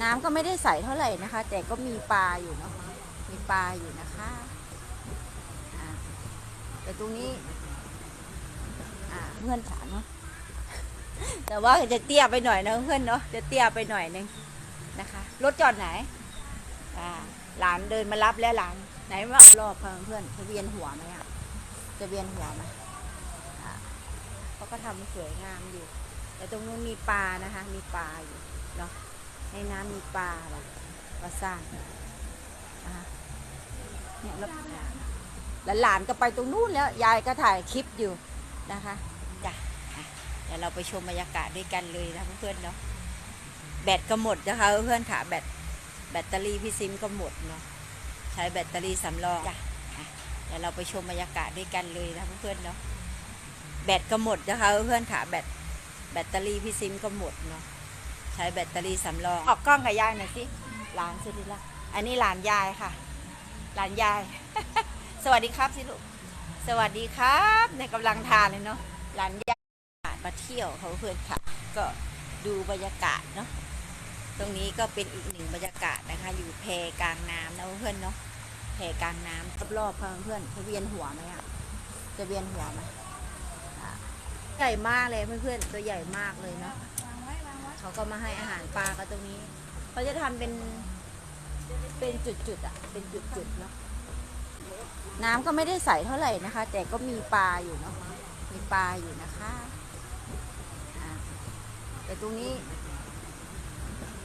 น้ำก็ไม่ได้ใสเท่าไหร่นะคะ แต่ก็มีปลาอยู่เนาะมีปลาอยู่นะคะแต่ตรงนี้เพื่อนถามเนาะแต่ว่าจะเตี้ยไปหน่อยนะเพื่อนเนาะจะเตี้ยไปหน่อยนึงนะคะรถจอดไหนหลานเดินมารับแล้วหลานไหนว่ารอบเพื่อนเพื่อนจะเวียนหัวไหมอะจะเวียนหัวไหมเขาก็ทำสวยงามอยู่ แต่ตรงนู้นมีปลานะคะ มีปลาอยู่เนาะ ในน้ำมีปลาว่ะว่าสร้างนะคะเนี่ยแล้วแล้วหลานก็ไปตรงนู้นแล้ว ยายก็ถ่ายคลิปอยู่นะคะจ้ะอะเดี๋ยวเราไปชมบรรยากาศด้วยกันเลยนะเพื่อนๆเนาะแบตก็หมดนะคะเพื่อนๆค่ะแบตแบตเตอรี่พี่ซิมก็หมดเนาะใช้แบตเตอรี่สำรองจ้ะอะเดี๋ยวเราไปชมบรรยากาศด้วยกันเลยนะเพื่อนๆเนาะแบตก็หมดนะคะเพื่อนๆค่ะแบตแบตเตอรี่พี่ซิมก็หมดเนาะ ใช้แบตเตอรี่สำรอง ออกกล้องกับยายหน่อยสิหลานสุดที่ละอันนี้หลานยายค่ะ หลานยาย สวัสดีครับสิลูกสวัสดีครับในกำลังทานเลยเนาะหลานยายมาเที่ยวเขาเพื่อนค่ะ ก็ดูบรรยากาศเนาะตรงนี้ก็เป็นอีกหนึ่งบรรยากาศนะคะ อยู่แพกลางน้ำนะเพื่อนเนาะแพกลางน้ำรอบๆเพื่อนเพื่อนจะเวียนหัวไหมอะจะเวียนหัวไหมใหญ่มากเลยเพื่อนๆตัวใหญ่มากเลยเนาะ เขาก็มาให้อาหารปลากันตรงนี้ เขาจะทำเป็นเป็นจุดๆอะ เป็นจุดๆเนาะน้ำก็ไม่ได้ใสเท่าไหร่นะคะ แต่ก็มีปลาอยู่เนาะมีปลาอยู่นะคะแต่ตรงนี้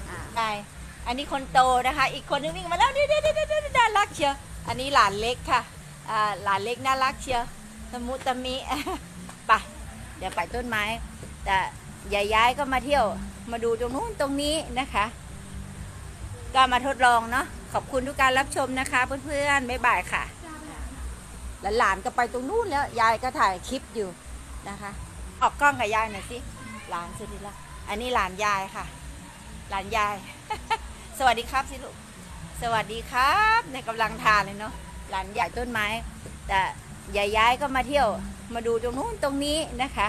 อ่าใช่อันนี้คนโตนะคะ อีกคนนึงวิ่งมาแล้วนี่นี่นี่นี่น่ารักเชียวอันนี้หลานเล็กค่ะอ่าหลานเล็กน่ารักเชียวตะมุตะมิไปเดี๋ยวไปต้นไม้แต่ ยายย้ายก็มาเที่ยว มาดูตรงนู้นตรงนี้นะคะ ก็มาทดลองเนาะขอบคุณทุกการรับชมนะคะเพื่อนๆบ๊ายบายค่ะหลานๆก็ไปตรงนู้นแล้วยายก็ถ่ายคลิปอยู่นะคะ ออกกล้องกับยายหน่อยสิหลานสุดที่ละอันนี้หลานยายค่ะ หลานยาย สวัสดีครับสิลูกสวัสดีครับในกำลังทานเลยเนาะหลานใหญ่ต้นไม้ แต่ยายย้ายก็มาเที่ยว มาดูตรงนู้นตรงนี้นะคะ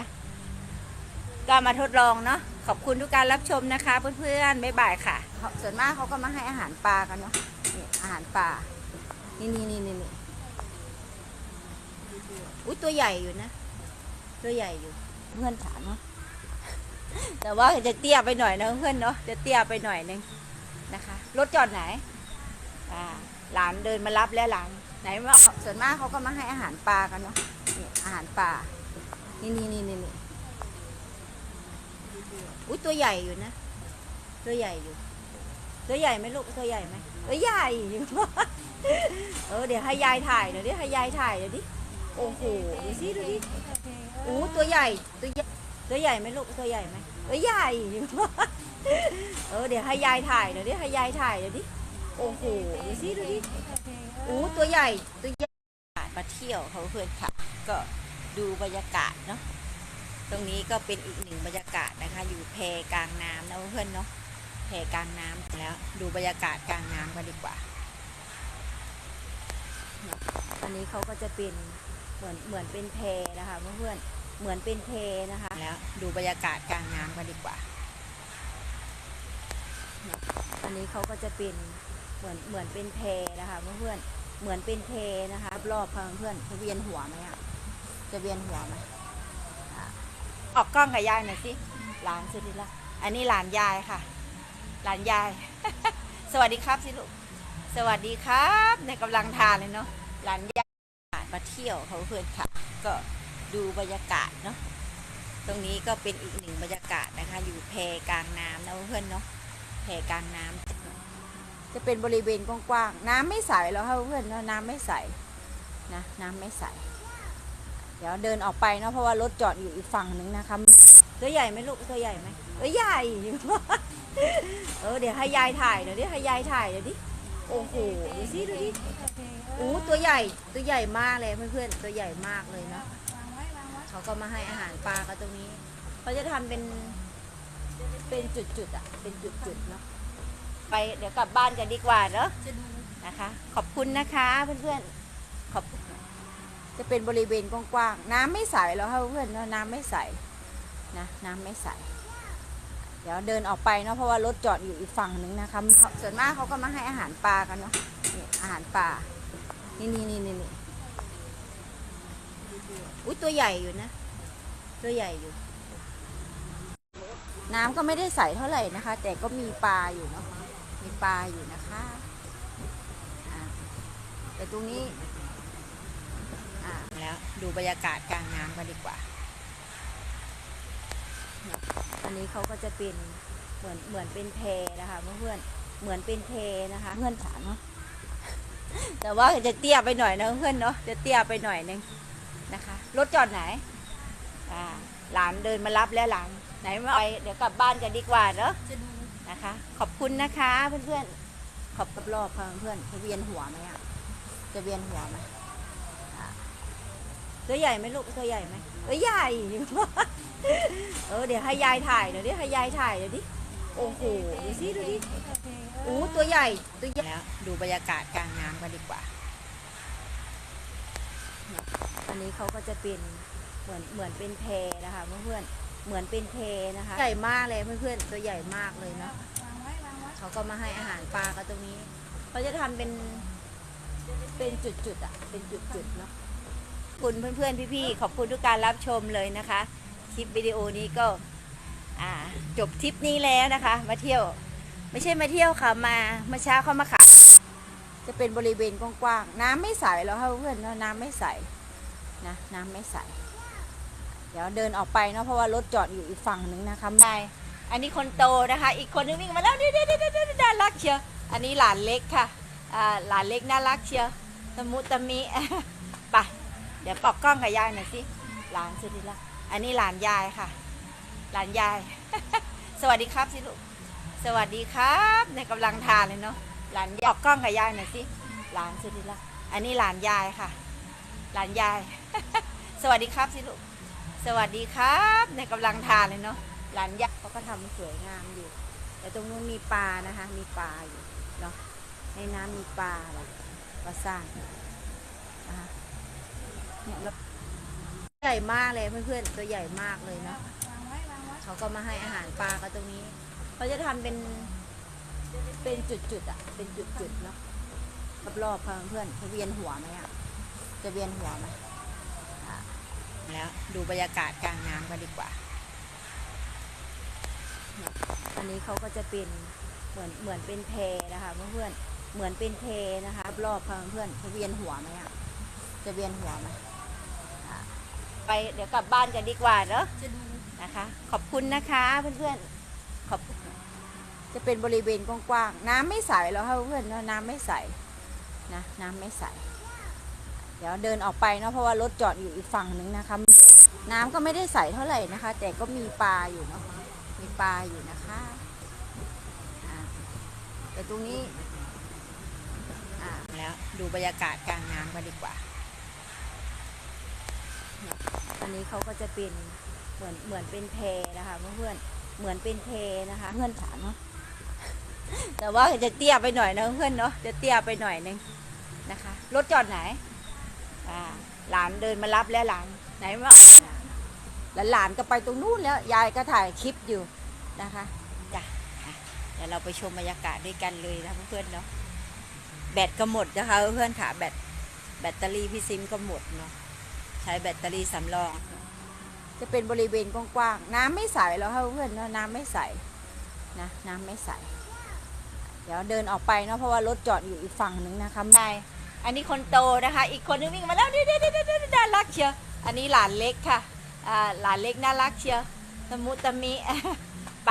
ก็มาทดลองเนาะขอบคุณทุกการรับชมนะคะ เพื่อนๆบ๊ายบายค่ะ ส่วนมากเขาก็มาให้อาหารปลากันเนาะนี่อาหารปลานี่นี่นี่นี่นี่อุ้ยตัวใหญ่อยู่นะ ตัวใหญ่อยู่ เพื่อนถามเนาะแต่ว่าจะเตี้ยไปหน่อยนะเพื่อนเนาะจะเตี้ยไปหน่อยนึงนะคะรถจอดไหนอ่าหลานเดินมารับแล้วหลานไหนว่าส่วนมากเขาก็มาให้อาหารปลากันเนาะนี่อาหารปลานี่นี่นี่นี่นี่ อุ้ยตัวใหญ่อยู่นะ ตัวใหญ่อยู่ ตัวใหญ่ไหมลูกตัวใหญ่ไหมเออใหญ่เออเดี๋ยวให้ยายถ่ายเดี๋ยวดิให้ยายถ่ายเดี๋ยวดิโอ้โหดูสิดูดิอู้ตัวใหญ่ตัวใหญ่ตัวใหญ่ไหมลูกตัวใหญ่ไหมเออใหญ่เออเดี๋ยวให้ยายถ่ายเดี๋ยวดิให้ยายถ่ายเดี๋ยวดิโอ้โหดูสิดูดิอู้ตัวใหญ่ตัวใหญ่มาเที่ยวเขาเพื่อนค่ะ ก็ดูบรรยากาศเนาะ ตรงนี้ก็เป็นอีกหนึ่งบรรยากาศนะคะ อยู่แพกลางน้ำนะเพื่อนเนาะแพกลางน้ำแล้ว ดูบรรยากาศกลางน้ำกันดีกว่าอันนี้เขาก็จะเป็นเหมือนเหมือนเป็นแพนะคะเพื่อนเหมือนเป็นแพนะคะแล้วดูบรรยากาศกลางน้ำกันดีกว่า อันนี้เขาก็จะเป็นเหมือนเหมือนเป็นเพนะคะเพื่อนเหมือนเป็นเพนะคะ รอบๆเพื่อนจะเวียนหัวไหมอะจะเวียนหัวไหม ออกกล้องกับยายหน่อยสิหลานสุดที่ละอันนี้หลานยายค่ะ หลานยาย สวัสดีครับสิลูกสวัสดีครับในกำลังทานเลยเนาะหลานยายมาเที่ยวเขาเพื่อนค่ะ ก็ดูบรรยากาศเนาะตรงนี้ก็เป็นอีกหนึ่งบรรยากาศนะคะ อยู่แพกลางน้ำนะเพื่อนเนาะแพกลางน้ำจะเป็นบริเวณกว้างๆน้ำไม่ใสแล้วค่ะเพื่อนเนาะน้ำไม่ใสนะ น้ำไม่ใส เดี๋ยวเดินออกไปเนาะเพราะว่ารถจอดอยู่อีกฝั่งหนึ่งนะคะตัวใหญ่ไหมลูกตัวใหญ่ไหมเออใหญ่เออเดี๋ยวให้ยายถ่ายเดี๋ยวดิให้ยายถ่ายเดี๋ยวดิโอ้โหดูสิดูดิอู้ตัวใหญ่ตัวใหญ่มากเลยเพื่อนๆตัวใหญ่มากเลยเนาะเขาก็มาให้อาหารปลากันตรงนี้เขาจะทำเป็นเป็นจุดๆอะเป็นจุดๆเนาะไปเดี๋ยวกลับบ้านกันดีกว่าเนอะนะคะ ขอบคุณนะคะเพื่อนๆขอบคุณ จะเป็นบริเวณกว้างๆ น้ำไม่ใสแล้วค่ะเพื่อนเนอะน้ำไม่ใสนะน้ำไม่ใส เดี๋ยวเดินออกไปเนาะเพราะว่ารถจอดอยู่อีกฝั่งหนึ่งนะคะส่วนมากเขาก็มาให้อาหารปลากันเนาะนี่อาหารปลา นี่นี่นี่นี่นี่อุ้ยตัวใหญ่อยู่นะ ตัวใหญ่อยู่ น้ำก็ไม่ได้ใสเท่าไหร่นะคะ แต่ก็มีปลาอยู่เนาะมีปลาอยู่นะคะแต่ตรงนี้ แล้ว ดูบรรยากาศกลางน้ำกันดีกว่า อันนี้เขาก็จะเป็นเหมือนเหมือนเป็นเพนะคะเพื่อนๆเหมือนเป็นเพนะคะเพื่อนขาเนาะแต่ว่าจะเตี้ยไปหน่อยนะเพื่อนเนาะจะเตี้ยไปหน่อยนึงนะคะรถจอดไหนอ่าหลานเดินมารับแล้วหลานไหนมาไปเดี๋ยวกลับบ้านกันดีกว่าเนาะนะคะ ขอบคุณนะคะเพื่อนๆขอบกับรอบค่ะเพื่อนๆจะเวียนหัวไหมอะจะเวียนหัวไหม ตัวใหญ่ไหมลูกตัวใหญ่ไหมเอ้ยใหญ่ เออเดี๋ยวให้ยายถ่ายเดี๋ยวดิให้ยายถ่ายเดี๋ยวดิโอ้โหดูสิดูดิโอ้ตัวใหญ่ตัวใหญ่แล้วดูบรรยากาศกลางน้ำกันดีกว่าอันนี้เขาก็จะเป็นเหมือนเหมือนเป็นเพนะคะเพื่อนๆเหมือนเป็นเพนะคะ ใหญ่มากเลยเพื่อนๆตัวใหญ่มากเลยเนาะเขาก็มาให้อาหารปลากันตรงนี้เขาจะทำเป็นเป็นจุดๆอะเป็นจุดๆเนาะขอบ คุณเพื่อนๆพี่ๆขอบคุณทุกการรับชมเลยนะคะคลิปวิดีโอนี้ก็จบทริปนี้แล้วนะคะ มาเที่ยวไม่ใช่มาเที่ยวค่ะมาเมื่อเช้าเขามาขายจะเป็นบริเวณกว้างๆน้ำไม่ใสแล้วค่ะเพื่อนน้ำไม่ใสนะน้ำไม่ใสเดี๋ยวเดินออกไปเนาะเพราะว่ารถจอดอยู่อีกฝั่งหนึ่งนะคะใช่อันนี้คนโตนะคะ อีกคนนึงวิ่งมาแล้วนี่ๆๆๆน่ารักเชียวอันนี้หลานเล็กค่ะหลานเล็กน่ารักเชียวตะมุตะมิ เดี๋ยวปอกกล้องกับยายหน่อยสิหลานสุดที่รักอันนี้หลานยายค่ะ หลานยาย สวัสดีครับสิลูกสวัสดีครับในกำลังทานเลยเนาะหลานยายออกกล้องกับยายหน่อยสิหลานสุดที่รักอันนี้หลานยายค่ะ หลานยาย สวัสดีครับสิลูกสวัสดีครับในกำลังทานเลยเนาะหลานยักษ์เขาก็ทำสวยงามอยู่ แต่ตรงนู้นมีปลานะคะ มีปลาอยู่เนาะในน้ำมีปลาอะไรก็สร้างนะคะ เนี่ยแล้วใหญ่มากเลยเพื่อนๆตัวใหญ่มากเลยนะเขาก็มาให้อาหารปลากันตรงนี้เขาจะทำเป็นเป็นจุดๆอะ เป็นจุดๆเนาะรอบๆค่ะเพื่อนๆจะเวียนหัวไหมอะจะเวียนหัวไหมแล้วดูบรรยากาศกลางน้ำกันดีกว่าอันนี้เขาก็จะเป็นเหมือนเหมือนเป็นเพนะคะเพื่อนๆเหมือนเป็นเพนะคะ รอบๆค่ะเพื่อนๆจะเวียนหัวไหมอะจะเวียนหัวไหม ไปเดี๋ยวกลับบ้านกันดีกว่าเนาะนะคะ ขอบคุณนะคะเพื่อนๆขอบจะเป็นบริเวณกว้างๆน้ำไม่ใสแล้วค่ะเพื่อนๆเนาะน้ำไม่ใสนะน้ำไม่ใสเดี๋ยวเดินออกไปเนาะเพราะว่ารถจอดอยู่อีกฝั่งหนึ่งนะคะ น้ำก็ไม่ได้ใสเท่าไหร่นะคะ แต่ก็มีปลาอยู่เนาะมีปลาอยู่นะคะแต่ตรงนี้อ่าแล้วดูบรรยากาศกลางน้ำกันดีกว่า อันนี้เขาก็จะเป็นเหมือนเหมือนเป็นเพนะคะเพื่อนเหมือนเป็นเพนะคะเพื่อนถามเนาะแต่ว่าจะเตี้ยไปหน่อยนะเพื่อนเนาะจะเตี้ยไปหน่อยนึงนะคะรถจอดไหนอ่าหลานเดินมารับแล้วหลานไหนมาแล้วหลานก็ไปตรงนู้นแล้วยายก็ถ่ายคลิปอยู่นะคะจ้ะเดี๋ยวเราไปชมบรรยากาศด้วยกันเลยนะเพื่อนเนาะแบตก็หมดนะคะเพื่อนค่ะแบตแบตเตอรี่พี่ซิมก็หมดเนาะ ช้แบตเตอรี่สำรอง จะเป็นบริเวณกว้างๆ น้ำไม่ใสแล้วค่ะเพื่อนๆเนาะน้ำไม่ใสนะน้ำไม่ใส เดี๋ยวเดินออกไปเนาะเพราะว่ารถจอดอยู่อีกฝั่งหนึ่งนะคะใช่อันนี้คนโตนะคะ อีกคนนึงวิ่งมาแล้วนี่นี่นี่นี่น่ารักเชียวอันนี้หลานเล็กค่ะอ่าหลานเล็กน่ารักเชียวตะมุตะมิไป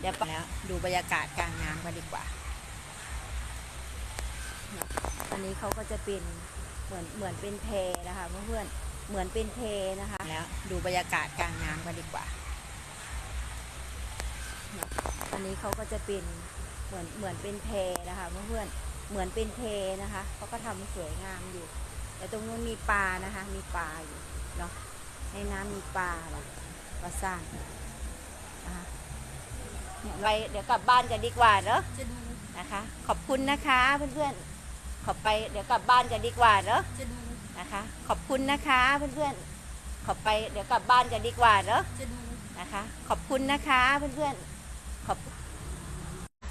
เดี๋ยวไปแล้วดูบรรยากาศกลางน้ำกันดีกว่าเนี่ยอันนี้เขาก็จะเป็นเหมือนเหมือนเป็นเพนะคะเพื่อนๆ เหมือนเป็นเพนะคะ แล้วดูบรรยากาศกลางน้ำกันดีกว่าเนี่ยอันนี้เขาก็จะเป็นเหมือนเหมือนเป็นเพนะคะเพื่อนๆเหมือนเป็นเพนะคะเขาก็ทำสวยงามอยู่ แต่ตรงนู้นมีปลานะคะ มีปลาอยู่เนาะในน้ำมีปลาอะไรก็สร้างนะคะเนี่ยไปเดี๋ยวกลับบ้านกันดีกว่าเนาะนะคะ ขอบคุณนะคะเพื่อนๆขอบไปเดี๋ยวกลับบ้านกันดีกว่าเนาะ นะคะ ขอบคุณนะคะเพื่อนๆ ขอบไปเดี๋ยวกลับบ้านกันดีกว่าเนาะนะคะ ขอบคุณนะคะเพื่อนๆ ขอบ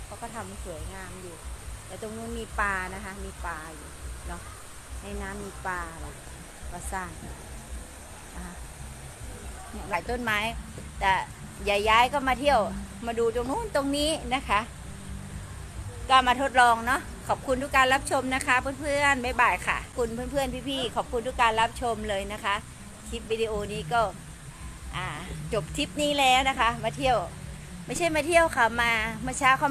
เขาก็ทำสวยงามอยู่ แต่ตรงนู้นมีปลานะคะ มีปลาอยู่เนาะ ในน้ำมีปลาอะไรปลาซ่านนะคะหลายต้นไม้ แต่ยายย้ายก็มาเที่ยว มาดูตรงนู้นตรงนี้นะคะ ก็มาทดลองเนาะขอบคุณทุกการรับชมนะคะ เพื่อนๆบ๊ายบายค่ะ คุณเพื่อนๆพี่ๆขอบคุณทุกการรับชมเลยนะคะ คลิปวิดีโอนี้ก็จบทริปนี้แล้วนะคะ มาเที่ยว ไม่ใช่มาเที่ยวค่ะมามาเช้าเขา